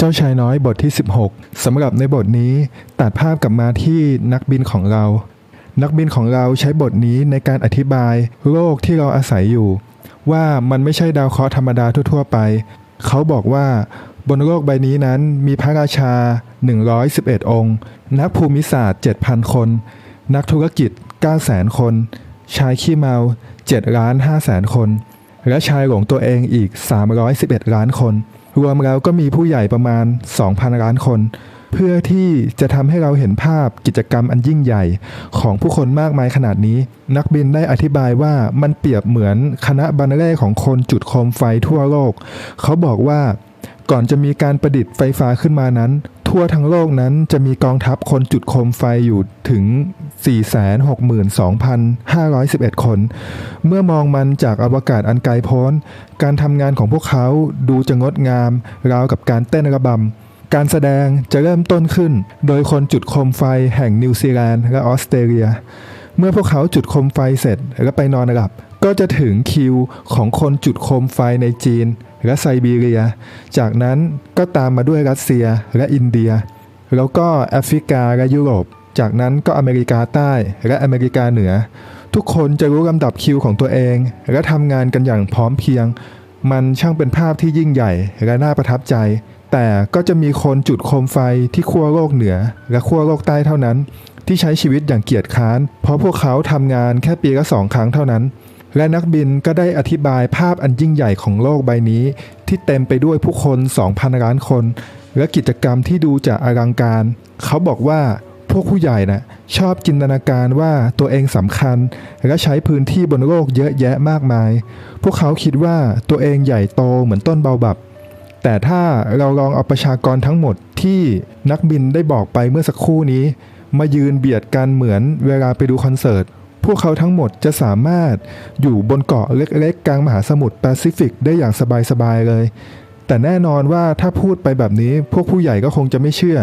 เจ้าชายน้อยบทที่ 16สำหรับในบทนี้ตัดภาพกลับมาที่นักบินของเรา นักบินของเราใช้บทนี้ในการอธิบายโลกที่เราอาศัยอยู่ ว่ามันไม่ใช่ดาวเคราะห์ธรรมดาทั่ว ๆ ไป เขาบอกว่าบนโลกใบนี้นั้นมีพระราชา 111 องค์ นักภูมิศาสตร์ 7,000 คน นักธุรกิจ 900,000 คน ชายขี้เมา7ล้าน5แสนคน และชายหลงตัวเองอีก 311 ล้านคน รวมแล้วก็มีผู้ใหญ่ประมาณ 2,000 ล้านคน เพื่อที่จะทำให้เราเห็นภาพกิจกรรมอันยิ่งใหญ่ ของผู้คนมากมายขนาดนี้ นักบินได้อธิบายว่ามันเปรียบเหมือนคณะบันเล่ของคนจุดโคมไฟทั่วโลก เขาบอกว่าก่อนจะมีการประดิษฐ์ไฟฟ้าขึ้นมานั้น ทั่วทั้งโลกนั้นจะมีกองทัพคนจุดโคมไฟอยู่ถึง 462,511 คน เมื่อมองมันจากอวกาศอันไกลโพ้น การทำงานของพวกเขาดูจะงดงาม ราวกับการเต้นระบำ การแสดงจะเริ่มต้นขึ้น โดยคนจุดโคมไฟแห่งนิวซีแลนด์และออสเตรเลีย เมื่อพวกเขาจุดโคมไฟเสร็จแล้วไปนอนหลับ ก็จะถึงคิวของคนจุดโคมไฟในจีน และไซบีเรีย จากนั้นก็ตามมาด้วยรัสเซียและอินเดีย แล้วก็แอฟริกาและยุโรป จากนั้นก็อเมริกาใต้และอเมริกาเหนือ ทุกคนจะรู้ลำดับคิวของตัวเอง และทำงานกันอย่างพร้อมเพียง มันช่างเป็นภาพที่ยิ่งใหญ่และน่าประทับใจ แต่ก็จะมีคนจุดโคมไฟที่ขั้วโลกเหนือ และขั้วโลกใต้เท่านั้น ที่ใช้ชีวิตอย่างเกียจค้าน เพราะพวกเขาทำงานแค่ปีละสองครั้งเท่านั้นและนักบินก็ได้อธิบายภาพอันยิ่งใหญ่ของโลกใบนี้ ที่เต็มไปด้วยผู้คน 2,000 ล้านคน และกิจกรรมที่ดูจะอลังการ เขาบอกว่า พวกผู้ใหญ่นะ่ะชอบจินตนาการว่าตัวเองสำคัญ และใช้พื้นที่บนโลกเยอะแยะมากมาย พวกเขาคิดว่าตัวเองใหญ่โตเหมือนต้นเบาบับ แต่ถ้าเราลองเอาประชากรทั้งหมดที่นักบินได้บอกไปเมื่อสักครู่นี้ มายืนเบียดกันเหมือนเวลาไปดูคอนเสิร์ต พวกเขาทั้งหมดจะสามารถอยู่บนเกาะเล็กๆกลางมหาสมุทรแปซิฟิกได้อย่างสบายๆเลย แต่แน่นอนว่าถ้าพูดไปแบบนี้พวกผู้ใหญ่ก็คงจะไม่เชื่อ